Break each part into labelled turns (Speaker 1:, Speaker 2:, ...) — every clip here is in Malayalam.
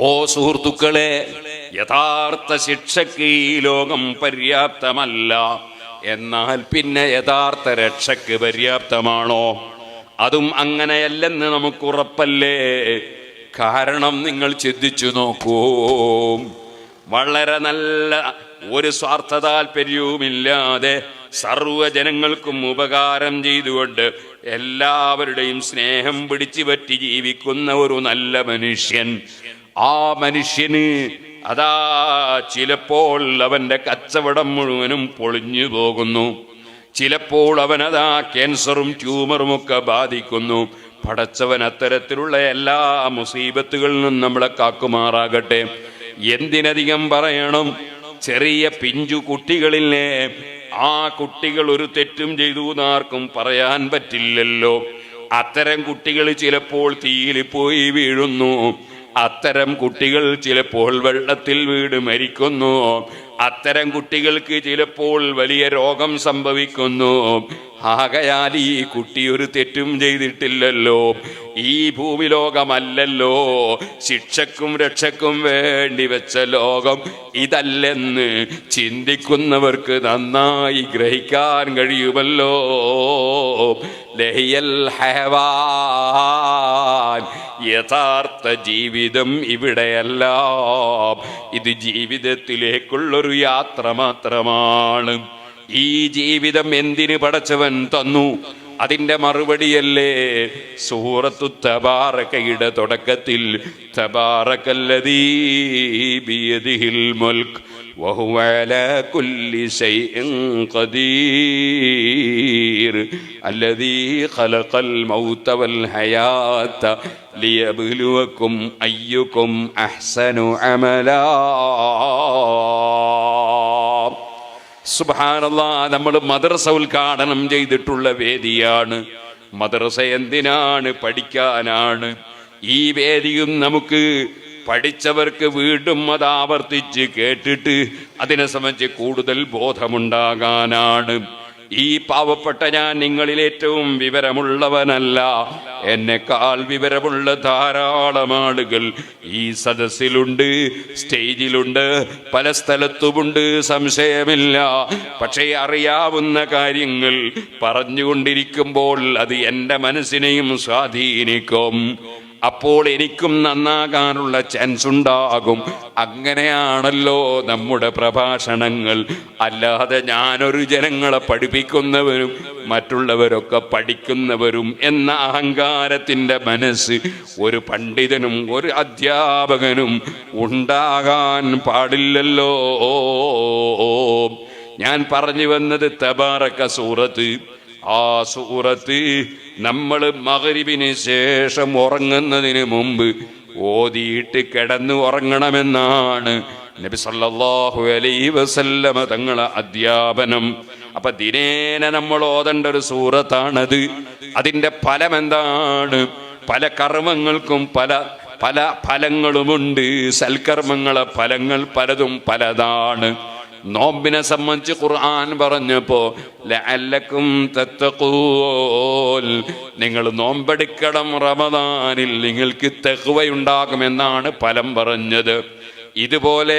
Speaker 1: ഓ സുഹൃത്തുക്കളെ യഥാർത്ഥ ശിക്ഷയ്ക്ക് ഈ ലോകം പര്യാപ്തമല്ല. എന്നാൽ പിന്നെ യഥാർത്ഥ രക്ഷയ്ക്ക് പര്യാപ്തമാണോ? അതും അങ്ങനെയല്ലെന്ന് നമുക്ക് ഉറപ്പല്ലേ? കാരണം നിങ്ങൾ ചിന്തിച്ചു നോക്കൂ. വളരെ നല്ല ഒരു സ്വാർത്ഥ താല്പര്യവുമില്ലാതെ സർവജനങ്ങൾക്കും ഉപകാരം ചെയ്തുകൊണ്ട് എല്ലാവരുടെയും സ്നേഹം പിടിച്ചു പറ്റി ജീവിക്കുന്ന ഒരു നല്ല മനുഷ്യൻ ആ മനുഷ്യന് അതാ ചിലപ്പോൾ അവന്റെ കച്ചവടം മുഴുവനും പൊളിഞ്ഞു പോകുന്നു. ചിലപ്പോൾ അവനതാ ക്യാൻസറും ട്യൂമറും ഒക്കെ ബാധിക്കുന്നു. പടച്ചവൻ അത്തരത്തിലുള്ള എല്ലാ മുസീബത്തുകളിൽ നിന്നും നമ്മളെ കാക്കുമാറാകട്ടെ. എന്തിനധികം പറയണം? ചെറിയ പിഞ്ചു കുട്ടികളിലെ ആ കുട്ടികൾ ഒരു തെറ്റും ചെയ്തു എന്നാർക്കും പറയാൻ പറ്റില്ലല്ലോ. അത്തരം കുട്ടികൾ ചിലപ്പോൾ തീയിൽ പോയി വീഴുന്നു. അത്തരം കുട്ടികൾ ചിലപ്പോൾ വെള്ളത്തിൽ വീട് മരിക്കുന്നു. അത്തരം കുട്ടികൾക്ക് ചിലപ്പോൾ വലിയ രോഗം സംഭവിക്കുന്നു. ആകയാൽ ഈ കുട്ടി ഒരു തെറ്റും ചെയ്തിട്ടില്ലല്ലോ. ഈ ഭൂമി ലോകമല്ലല്ലോ ശിക്ഷക്കും രക്ഷക്കും വേണ്ടി വെച്ച ലോകം ഇതല്ലെന്ന് ചിന്തിക്കുന്നവർക്ക് നന്നായി ഗ്രഹിക്കാൻ കഴിയുമല്ലോ. ലഹിയൽ ഹയവാൻ യഥാർത്ഥ ജീവിതം ഇവിടെയല്ല. ഇത് ജീവിതത്തിലേക്കുള്ളൊരു യാത്ര മാത്രമാണ് ഈ ജീവിതം എന്തിന് പടച്ചവൻ തന്നു? അതിന്റെ മറുപടിയല്ലേ? സൂറത്തു തബാറക്കയുടെ തുടക്കത്തിൽ തബാറക്കല്ലതീ ബിയദിഹിൽ മുൽക്ക് وهو على كل شيء قدير الذي خلق الموت والحياة ليبلوكم أيكم أحسن عملا സുബാനല്ല നമ്മൾ മദ്രസ ഉദ്ഘാടനം ചെയ്തിട്ടുള്ള വേദിയാണ് മദ്രസ എന്തിനാണ് പഠിക്കാനാണ് ഈ വേദിയും നമുക്ക് പഠിച്ചവർക്ക് വീണ്ടും അത് ആവർത്തിച്ച് കേട്ടിട്ട് അതിനെ സംബന്ധിച്ച് കൂടുതൽ ബോധമുണ്ടാകാനാണ്. ഈ പാവപ്പെട്ട ഞാൻ നിങ്ങളിൽ ഏറ്റവും വിവരമുള്ളവനല്ല. എന്നെക്കാൾ വിവരമുള്ള ധാരാളം ആളുകൾ ഈ സദസ്സിലുണ്ട് സ്റ്റേജിലുണ്ട് പല സ്ഥലത്തുമുണ്ട് സംശയമില്ല. പക്ഷേ അറിയാവുന്ന കാര്യങ്ങൾ പറഞ്ഞുകൊണ്ടിരിക്കുമ്പോൾ അത് എന്റെ മനസ്സിനെയും സ്വാധീനിക്കും. അപ്പോൾ എനിക്കും നന്നാകാനുള്ള ചാൻസ് ഉണ്ടാകും. അങ്ങനെയാണല്ലോ നമ്മുടെ പ്രഭാഷണങ്ങൾ. അല്ലാതെ ഞാനൊരു ജനങ്ങളെ പഠിപ്പിക്കുന്നവരും മറ്റുള്ളവരൊക്കെ പഠിക്കുന്നവരും എന്ന അഹങ്കാരത്തിന്റെ മനസ്സ് ഒരു പണ്ഡിതനും ഒരു അധ്യാപകനും ഉണ്ടാകാൻ പാടില്ലല്ലോ. ഞാൻ പറഞ്ഞു വന്നത് തബാറക്ക സൂറത്ത്. ആ സൂറത്ത് നമ്മൾ മകരിവിന് ശേഷം ഉറങ്ങുന്നതിന് മുമ്പ് ഓതിയിട്ട് കിടന്നു ഉറങ്ങണമെന്നാണ്. നബി സല്ലല്ലാഹു അലൈഹി വസല്ലമ തങ്ങളെ അധ്യാപനം. അപ്പൊ ദിനേന നമ്മൾ ഓതേണ്ട ഒരു സൂറത്താണത്. അതിന്റെ ഫലം എന്താണ് പല കർമ്മങ്ങൾക്കും പല പല ഫലങ്ങളുമുണ്ട്. സൽക്കർമ്മങ്ങളെ ഫലങ്ങൾ പലതും പലതാണ്. നോമ്പിനെ സംബന്ധിച്ച് ഖുർആൻ പറഞ്ഞപ്പോ ലഅല്ലക്കും തത്തഖൂൽ നിങ്ങൾ നോമ്പെടുക്കണം റമദാനിൽ നിങ്ങൾക്ക് തെഹുവയുണ്ടാകുമെന്നാണ് ഫലം പറഞ്ഞത്. ഇതുപോലെ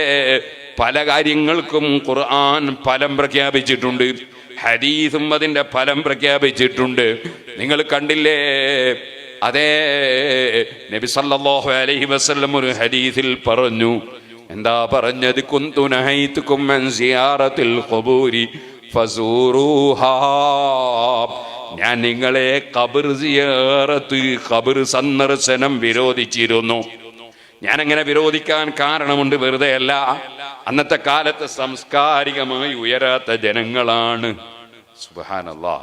Speaker 1: പല കാര്യങ്ങൾക്കും ഖുർആൻ ഫലം പ്രഖ്യാപിച്ചിട്ടുണ്ട്. ഹദീസും അതിന്റെ ഫലം പ്രഖ്യാപിച്ചിട്ടുണ്ട്. നിങ്ങൾ കണ്ടില്ലേ? അതേ നബി സല്ലല്ലാഹു അലൈഹി വസല്ലം ഒരു ഹദീസിൽ പറഞ്ഞു എന്താ പറഞ്ഞത്? കുന്തു നഹൈതുക്കും അൻ സിയാറത്തിൽ ഖബൂരി ഞാൻ നിങ്ങളെ ഖബർ സന്ദർശനം വിരോധിച്ചിരുന്നു. ഞാൻ അങ്ങനെ വിരോധിക്കാൻ കാരണമുണ്ട് വെറുതെ അല്ല അന്നത്തെ കാലത്ത് സംസ്കാരികമായി ഉയരാത്ത ജനങ്ങളാണ്. സുബഹാനല്ലാ.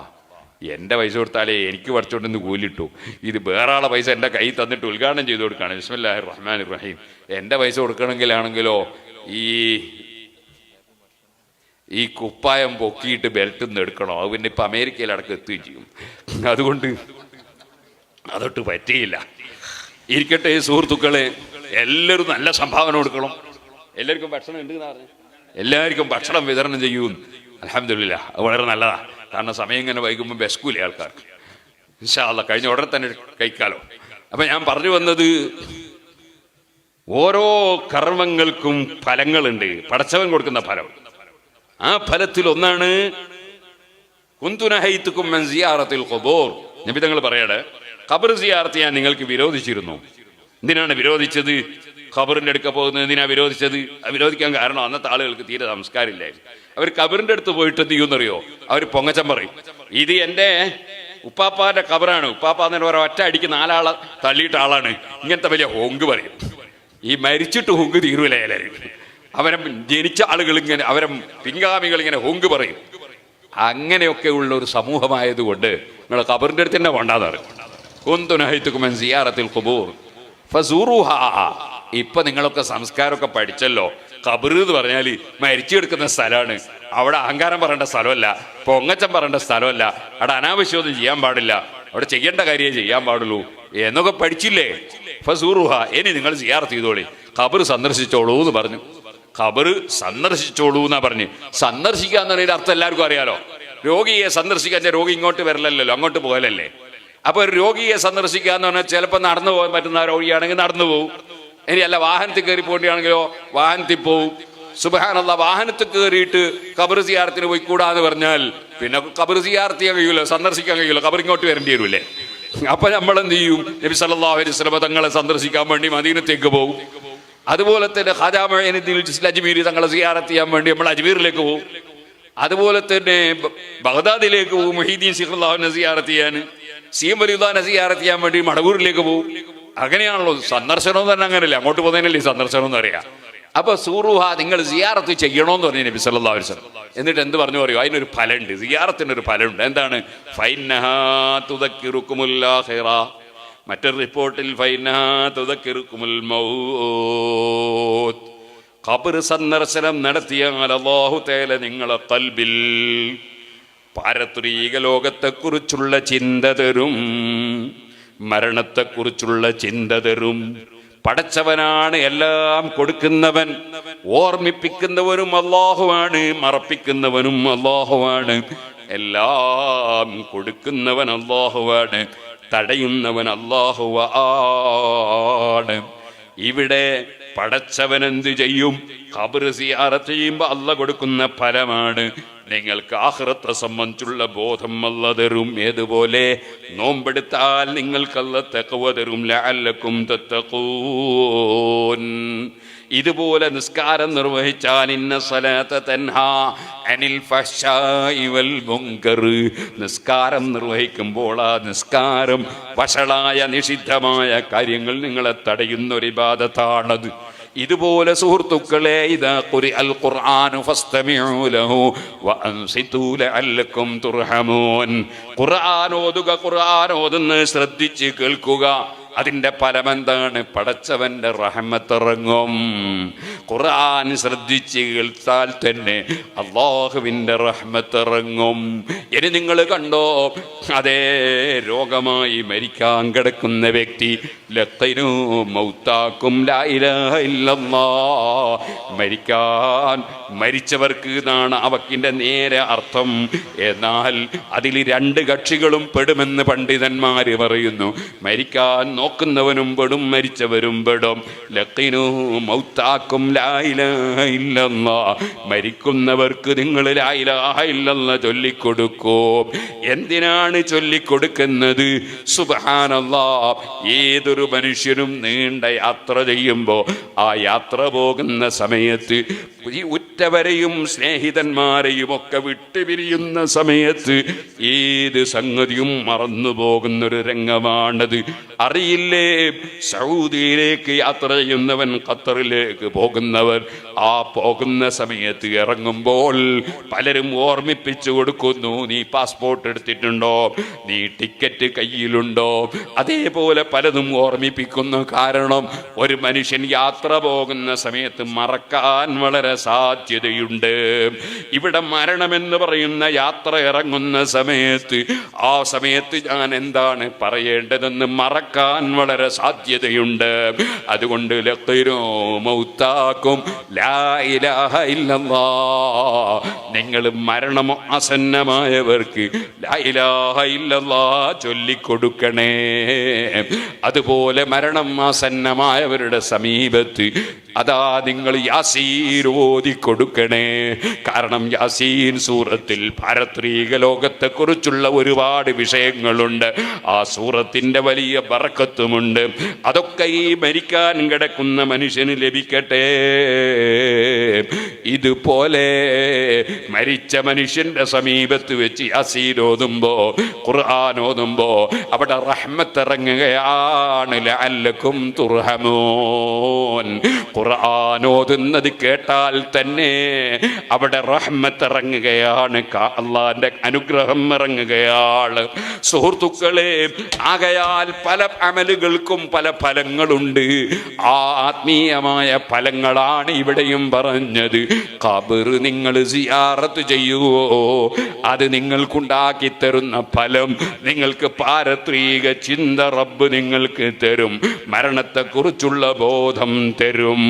Speaker 1: എന്റെ പൈസ കൊടുത്താലേ എനിക്ക് പഠിച്ചുകൊണ്ടിന്ന് കൂലിട്ടു. ഇത് വേറെ ആളെ പൈസ എന്റെ കൈ തന്നിട്ട് ഉദ്ഘാടനം ചെയ്ത് കൊടുക്കുകയാണ് ബിസ്മില്ലാഹി റഹ്മാൻ ഇബ്രാഹിം എന്റെ പൈസ കൊടുക്കണമെങ്കിലാണെങ്കിലോ ഈ ഈ കുപ്പായം പൊക്കിയിട്ട് ബെൽറ്റിൽ നിന്ന് എടുക്കണോ? അത് പിന്നെ ഇപ്പം അമേരിക്കയിൽ അടക്കം എത്തുകയും ചെയ്യും. അതുകൊണ്ട് അതൊട്ട് പറ്റിയില്ല. ഇരിക്കട്ടെ സുഹൃത്തുക്കളെ എല്ലാവരും നല്ല സംഭാവന കൊടുക്കണം. എല്ലാവർക്കും ഭക്ഷണം ഉണ്ട് എല്ലാവർക്കും ഭക്ഷണം വിതരണം ചെയ്യും അലഹമില്ല അത് വളരെ നല്ലതാ. കാരണം സമയം ഇങ്ങനെ വൈകുമ്പോൾ ബെസ്കൂലേ ആൾക്കാർക്ക്. ഇൻഷാല്ല കഴിഞ്ഞ ഉടനെ തന്നെ കഴിക്കാലോ അപ്പൊ ഞാൻ പറഞ്ഞു വന്നത് ഓരോ കർമ്മങ്ങൾക്കും ഫലങ്ങളുണ്ട്. പടച്ചവൻ കൊടുക്കുന്ന ഫലം. ആ ഫലത്തിൽ ഒന്നാണ് കുന്തുനഹൈത്തുക്കും സിയാറത്തിൽ ഖുബൂർ നബി തങ്ങൾ പറയട്ടെ ഖബർ സിയാറത്ത് ഞാൻ നിങ്ങൾക്ക് വിരോധിച്ചിരുന്നു. എന്തിനാണ് വിരോധിച്ചത്? ഖബറിന്റെ അടുക്ക പോകുന്നത് എന്തിനാ വിരോധിച്ചത്? വിരോധിക്കാൻ കാരണം അന്നത്തെ ആളുകൾക്ക് തീരെ സംസ്കാരമില്ലായിരുന്നു. അവർ കബറിന്റെ അടുത്ത് പോയിട്ട് എന്ത് ചെയ്യുമെന്നറിയോ? അവർ പൊങ്ങച്ചം പറയും. ഇത് എന്റെ ഉപ്പാപ്പാന്റെ കബറാണ്. ഉപ്പാപ്പ എന്ന് പറയാൻ ഒറ്റ അടിക്ക് നാലാളെ തള്ളിയിട്ട ആളാണ്. ഇങ്ങനത്തെ വലിയ ഹോങ്ക് പറയും. ഈ മരിച്ചിട്ട് ഹോങ്ക് തീരുവല്ലേ എല്ലാവരും അവരെ ജനിച്ച ആളുകൾ ഇങ്ങനെ അവരെ പിൻഗാമികൾ ഇങ്ങനെ ഹോങ്ക് പറയും. അങ്ങനെയൊക്കെ ഉള്ള ഒരു സമൂഹമായതുകൊണ്ട് നിങ്ങൾ കബറിന്റെ അടുത്ത് തന്നെ വേണ്ടാന്ന് ഇപ്പൊ നിങ്ങളൊക്കെ സംസ്കാരമൊക്കെ പഠിച്ചല്ലോ. ഖബർ എന്ന് പറഞ്ഞാൽ മരിച്ചു കിടക്കുന്ന സ്ഥലമാണ്. അവിടെ അഹങ്കാരം പറയേണ്ട സ്ഥലമല്ല പൊങ്ങച്ചം പറയേണ്ട സ്ഥലമല്ല. അവിടെ അനാവശ്യമൊന്നും ചെയ്യാൻ പാടില്ല. അവിടെ ചെയ്യേണ്ട കാര്യമേ ചെയ്യാൻ പാടുള്ളൂ. എന്നൊക്കെ പഠിച്ചില്ലേ? ഫസൂറുഹ ഇനി നിങ്ങൾ സിയാറത്ത് ചെയ്തോളി. ഖബർ സന്ദർശിച്ചോളൂ എന്ന് പറഞ്ഞു. ഖബർ സന്ദർശിച്ചോളൂ എന്നാ പറഞ്ഞ്. സന്ദർശിക്കുക എന്ന് പറയുന്ന അർത്ഥം എല്ലാവർക്കും അറിയാലോ. രോഗിയെ സന്ദർശിക്കാൻ രോഗി ഇങ്ങോട്ട് വരലല്ലോ അങ്ങോട്ട് പോകലല്ലേ. അപ്പൊ ഒരു രോഗിയെ സന്ദർശിക്കുക എന്ന് പറഞ്ഞാൽ ചിലപ്പോൾ നടന്നു പോകാൻ പറ്റുന്ന രോഗിയാണെങ്കിൽ നടന്നു പോകും ഇനി അല്ല വാഹനത്തിൽ കയറി പോകേണ്ടിയാണെങ്കിലോ വാഹനത്തിൽ പോവും. സുബഹാനല്ല വാഹനത്തിൽ കയറിയിട്ട് കബർ സിയാർത്തിന് പോയി കൂടാന്ന് പറഞ്ഞാൽ പിന്നെ കബർ സിയാർത്ത് ചെയ്യാൻ കഴിയൂല സന്ദർശിക്കാൻ കഴിയൂല കബർ ഇങ്ങോട്ട് വരേണ്ടി വരൂലേ അപ്പൊ നമ്മൾ എന്ത് ചെയ്യും? നബി സല്ലാഹു അലൈഹി സ്വലമ തങ്ങളെ സന്ദർശിക്കാൻ വേണ്ടി മദീനത്തേക്ക് പോകും അതുപോലെ തന്നെ ഖാജാമീൻ അജ്മീർ തങ്ങളെ സിയാറത്ത് ചെയ്യാൻ വേണ്ടി നമ്മൾ അജ്മീറിലേക്ക് പോകും അതുപോലെ തന്നെ ബഗ്ദാദിലേക്ക് പോകും മൊഹീദ്ദീൻ സിഖുല്ലാഹുവിനെ സിയാറത്ത് ചെയ്യാൻ. സീം വലിയുദ്ദാനെ സിയാറത്ത് ചെയ്യാൻ വേണ്ടി മടവൂരിലേക്ക് പോകും അങ്ങനെയാണല്ലോ സന്ദർശനം തന്നെ അങ്ങനെയല്ലേ. അങ്ങോട്ട് പോകുന്നതിനല്ലേ സന്ദർശനം എന്ന് അറിയാം അപ്പൊ സൂറുഹ നിങ്ങൾ സിയാറത്ത് ചെയ്യണമെന്ന് പറഞ്ഞു നബി സല്ലാ വസ്ലം എന്നിട്ട് എന്ത് പറഞ്ഞു പറയൂ? അതിനൊരു ഫലമുണ്ട്. സിയാറത്തിന് ഒരു ഫലമുണ്ട്. എന്താണ്? മറ്റൊരു റിപ്പോർട്ടിൽ സന്ദർശനം നടത്തിയാൽ നിങ്ങളെ കൽബിൽ പാരത്രീക ലോകത്തെക്കുറിച്ചുള്ള ചിന്ത തരും. മരണത്തെക്കുറിച്ചുള്ള ചിന്ത തരും. പടച്ചവനാണ് എല്ലാം കൊടുക്കുന്നവൻ. ഓർമ്മിപ്പിക്കുന്നവനും അള്ളാഹുവാണ് മറപ്പിക്കുന്നവനും അള്ളാഹുവാണ് എല്ലാം കൊടുക്കുന്നവൻ അള്ളാഹുവാണ് തടയുന്നവൻ അള്ളാഹുവാണ് ഇവിടെ പടച്ചവൻ എന്തു ചെയ്യും? ഖബർ സിയാറത്ത് ചെയ്യുമ്പോൾ അല്ല കൊടുക്കുന്ന ഫലമാണ്. നിങ്ങൾക്ക് ആഹ്റത്തെ സംബന്ധിച്ചുള്ള ബോധം അല്ല തരും. ഏതുപോലെ? നോമ്പെടുത്താൽ നിങ്ങൾക്കല്ല തെക്കവ തരും. ലഅല്ലക്കും തത്തഖൂൻ. ഇതുപോലെ നിസ്കാരം നിർവഹിച്ചാൽ ഇന്ന സലാത്ത തൻഹാ അനിൽ ഫഹ്ശാഇ വൽ മുങ്കർ. നിസ്കാരം നിർവഹിക്കുമ്പോൾ ആ നിസ്കാരം വഷളായ നിഷിദ്ധമായ കാര്യങ്ങൾ നിങ്ങളെ തടയുന്ന ഒരു ഇബാദത്താണത് ഇതുപോലെ സുഹൃത്തുക്കളെ ഇതാ ഖുരി അൽ ഖുർആനു തുർഹമൂൻ. ഖുർആൻ ഓതുക ഖുർആൻ ഓതുന്ന ശ്രദ്ധിച്ച് കേൾക്കുക. അതിന്റെ ഫലമെന്താണ്? പടച്ചവന്റെ റഹമത്തിറങ്ങും ഖുർആൻ ശ്രദ്ധിച്ച് കേൾത്താൽ തന്നെ റഹ്മത്ത് ഇറങ്ങും ഇനി നിങ്ങൾ കണ്ടോ അതേ രോഗമായി മരിക്കാൻ കിടക്കുന്ന വ്യക്തി ലത്തനു മൗത്താക്കും മരിക്കാൻ മരിച്ചവർക്ക് എന്നാണ് അവക്കിന്റെ നേരെ അർത്ഥം. എന്നാൽ അതിൽ രണ്ട് കക്ഷികളും പെടുമെന്ന് പണ്ഡിതന്മാർ പറയുന്നു. മരിക്കാൻ നോക്കുന്നവനും പെടും മരിച്ചവരും പെടും. ലക്കിനു മൗത്താക്കും ലായിലാഹ ഇല്ലല്ലാ. മരിക്കുന്നവർക്ക് നിങ്ങൾ ലായിലാഹ ഇല്ലെന്ന് ചൊല്ലിക്കൊടുക്കൂ. എന്തിനാണ് ചൊല്ലിക്കൊടുക്കുന്നത്? സുബഹാനല്ലാ. ഏതൊരു മനുഷ്യനും നീണ്ട യാത്ര ചെയ്യുമ്പോൾ ആ യാത്ര പോകുന്ന സമയത്ത് ഈ ഉറ്റവരെയും സ്നേഹിതന്മാരെയും ഒക്കെ വിട്ടുപിരിയുന്ന സമയത്ത് ഏത് സംഗതിയും മറന്നു പോകുന്നൊരു രംഗമാണത്. അറിയില്ലേ? സൗദിയിലേക്ക് യാത്ര ചെയ്യുന്നവൻ ഖത്തറിലേക്ക് പോകുന്നവർ ആ പോകുന്ന സമയത്ത് ഇറങ്ങുമ്പോൾ പലരും ഓർമ്മിപ്പിച്ചു കൊടുക്കുന്നു നീ പാസ്പോർട്ട് എടുത്തിട്ടുണ്ടോ? നീ ടിക്കറ്റ് കയ്യിലുണ്ടോ? അതേപോലെ പലതും ഓർമ്മിപ്പിക്കുന്നു. കാരണം ഒരു മനുഷ്യൻ യാത്ര പോകുന്ന സമയത്ത് മറക്കാൻ വളരെ സാധ്യത സാധ്യതയുണ്ട്. ഇവിടെ മരണമെന്ന് പറയുന്ന യാത്ര ഇറങ്ങുന്ന സമയത്ത് ആ സമയത്ത് ഞാൻ എന്താണ് പറയേണ്ടതെന്ന് മറക്കാൻ വളരെ സാധ്യതയുണ്ട്. അതുകൊണ്ട് നിങ്ങൾ മരണം ആസന്നമായവർക്ക് ചൊല്ലിക്കൊടുക്കണേ. അതുപോലെ മരണം ആസന്നമായവരുടെ സമീപത്ത് അതാ നിങ്ങൾ ഓതി കൊടുക്കണേ. കാരണം യാസീൻ സൂറത്തിൽ പാരത്രീക ലോകത്തെ കുറിച്ചുള്ള ഒരുപാട് വിഷയങ്ങളുണ്ട്. ആ സൂറത്തിന്റെ വലിയ ബറക്കത്തുമുണ്ട്. അതൊക്കെ ഈ മരിക്കാൻ കിടക്കുന്ന മനുഷ്യന് ലഭിക്കട്ടെ. ഇതുപോലെ മരിച്ച മനുഷ്യന്റെ സമീപത്ത് വെച്ച് ഖുർആൻ ഓതുമ്പോ അവിടെ റഹ്മത്ത് ഇറങ്ങുകയാണ്. ലഅല്ലക്കും തുർഹമൂൻ. ഖുർആൻ ഓതുന്നത് കേട്ടാൽ തന്നെ അവിടെ റഹ്മത്ത് ഇറങ്ങുകയാണ്. കാ- അള്ളാന്റെ അനുഗ്രഹം ഇറങ്ങുകയാണ്. സുഹൃത്തുക്കളെ ആകയാൽ പല അമലുകൾക്കും പല ഫലങ്ങളുണ്ട്. ആ ആത്മീയമായ ഫലങ്ങളാണ് ഇവിടെയും പറഞ്ഞത്. കബർ നിങ്ങൾ സിയാറത്ത് ചെയ്യുവോ അത് നിങ്ങൾക്കുണ്ടാക്കി തരുന്ന ഫലം നിങ്ങൾക്ക് പാരത്രീക ചിന്ത റബ്ബ് നിങ്ങൾക്ക് തരും. മരണത്തെക്കുറിച്ചുള്ള ബോധം തരും.